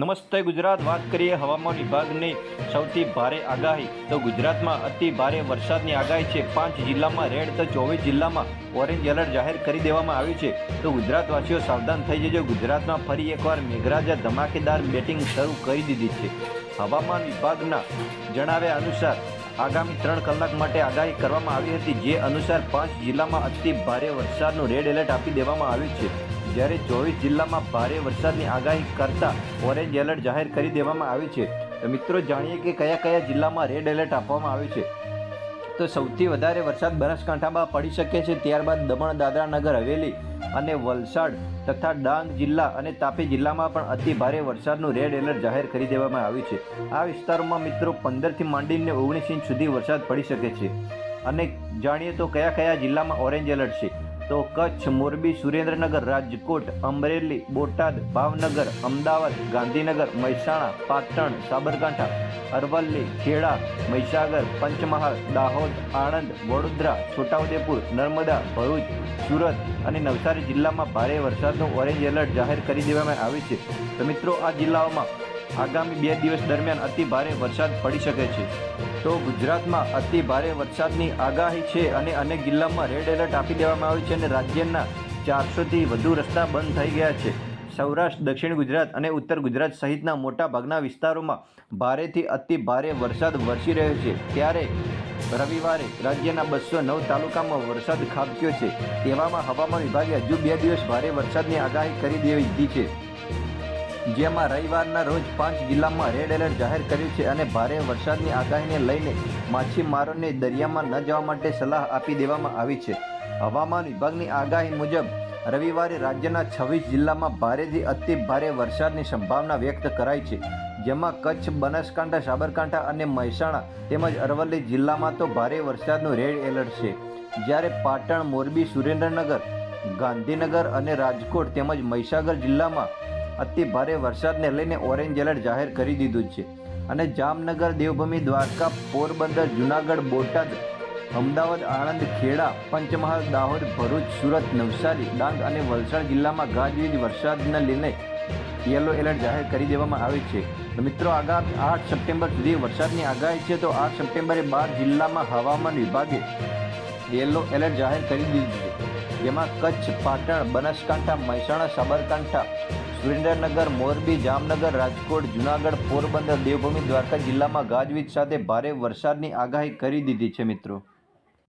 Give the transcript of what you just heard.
નમસ્તે ગુજરાત, વાત કરીએ હવામાન વિભાગની. સૌથી ભારે આગાહી. તો ગુજરાતમાં અતિ ભારે વરસાદની આગાહી છે. પાંચ જિલ્લામાં રેડ તો ચોવીસ જિલ્લામાં ઓરેન્જ એલર્ટ જાહેર કરી દેવામાં આવ્યું છે. તો ગુજરાતવાસીઓ સાવધાન થઈ જજો. ગુજરાતમાં ફરી એકવાર મેઘરાજા ધમાકેદાર બેટિંગ શરૂ કરી દીધી છે. હવામાન વિભાગના જણાવ્યા અનુસાર, આગામી ત્રણ કલાક માટે આગાહી કરવામાં આવી હતી. જે અનુસાર પાંચ જિલ્લામાં અતિ ભારે વરસાદનું રેડ એલર્ટ આપી દેવામાં આવ્યું છે. જ્યારે ચોવીસ જિલ્લામાં ભારે વરસાદની આગાહી કરતા ઓરેન્જ એલર્ટ જાહેર કરી દેવામાં આવ્યું છે. તો મિત્રો, જાણીએ કે કયા કયા જિલ્લામાં રેડ એલર્ટ આપવામાં આવ્યું છે? તો સૌથી વધારે વરસાદ બનાસકાંઠામાં પડી શકે છે, ત્યારબાદ દમણ, દાદરા નગર, હવેલી અને વલસાડ તથા ડાંગ જિલ્લા અને તાપી જિલ્લામાં પણ અતિ ભારે વરસાદનું રેડ એલર્ટ જાહેર કરી દેવામાં આવ્યું છે. આ વિસ્તારોમાં મિત્રો પંદરથી માંડીને ઓગણીસ ઇંચ સુધી વરસાદ પડી શકે છે. અને જાણીએ તો કયા કયા જિલ્લામાં ઓરેન્જ એલર્ટ છે? તો કચ્છ, મોરબી, સુરેન્દ્રનગર, રાજકોટ, અમરેલી, બોટાદ, ભાવનગર, અમદાવાદ, ગાંધીનગર, મહેસાણા, પાટણ, સાબરકાંઠા, અરવલ્લી, ખેડા, મહીસાગર, પંચમહાલ, દાહોદ, આણંદ, વડોદરા, છોટાઉદેપુર, નર્મદા, ભરૂચ, સુરત અને નવસારી જિલ્લામાં ભારે વરસાદનું ઓરેન્જ એલર્ટ જાહેર કરી દેવામાં આવ્યું છે. તો મિત્રો, આ જિલ્લાઓમાં આગામી બે દિવસ દરમિયાન અતિ ભારે વરસાદ પડી શકે છે. તો ગુજરાતમાં અતિ ભારે વરસાદની આગાહી છે અને અનેક જિલ્લામાં રેડ એલર્ટ આપી દેવામાં આવ્યું છે અને રાજ્યના ચારસોથી વધુ રસ્તા બંધ થઈ ગયા છે. સૌરાષ્ટ્ર, દક્ષિણ ગુજરાત અને ઉત્તર ગુજરાત સહિતના મોટા ભાગના વિસ્તારોમાં ભારેથી અતિ ભારે વરસાદ વરસી રહ્યો છે. ત્યારે રવિવારે રાજ્યના બસો નવ તાલુકામાં વરસાદ ખાબક્યો છે. તેવામાં હવામાન વિભાગે હજુ બે દિવસ ભારે વરસાદની આગાહી કરી દેવી દીધી છે. જેમાં રવિવારના રોજ પાંચ જિલ્લામાં રેડ એલર્ટ જાહેર કર્યું છે અને ભારે વરસાદની આગાહીને લઈને માછીમારોને દરિયામાં ન જવા માટે સલાહ આપી દેવામાં આવી છે. હવામાન વિભાગની આગાહી મુજબ, રવિવારે રાજ્યના છવ્વીસ જિલ્લામાં ભારેથી અતિ ભારે વરસાદની સંભાવના વ્યક્ત કરાઈ છે, જેમાં કચ્છ, બનાસકાંઠા, સાબરકાંઠા અને મહેસાણા તેમજ અરવલ્લી જિલ્લામાં તો ભારે વરસાદનું રેડ એલર્ટ છે. જ્યારે પાટણ, મોરબી, સુરેન્દ્રનગર, ગાંધીનગર અને રાજકોટ તેમજ મહીસાગર જિલ્લામાં અતિ ભારે વરસાદને લઈને ઓરેન્જ એલર્ટ જાહેર કરી દીધું છે. અને જામનગર, દેવભૂમિ, દ્વારકા, પોરબંદર, જુનાગઢ, બોટાદ, અમદાવાદ, આણંદ, ખેડા, પંચમહાલ, દાહોદ, ભરૂચ, સુરત, નવસારી, ડાંગ અને વલસાડ જિલ્લામાં ગાજવીજ વરસાદને લઈને યલો એલર્ટ જાહેર કરી દેવામાં આવે છે. મિત્રો, આગામી આઠ સપ્ટેમ્બર સુધી વરસાદની આગાહી છે, તો આઠ સપ્ટેમ્બરે બાર જિલ્લામાં હવામાન વિભાગે યલો એલર્ટ જાહેર કરી દીધું છે. જેમાં કચ્છ, પાટણ, બનાસકાંઠા, મહેસાણા, સાબરકાંઠા સુરેન્દ્રનગર, મોરબી, જામનગર, રાજકોટ, જુનાગઢ, પોરબંદર, દેવભૂમિ, દ્વારકા જિલ્લામાં ગાજવીજ સાથે ભારે વરસાદની આગાહી કરી દીધી છે મિત્રો.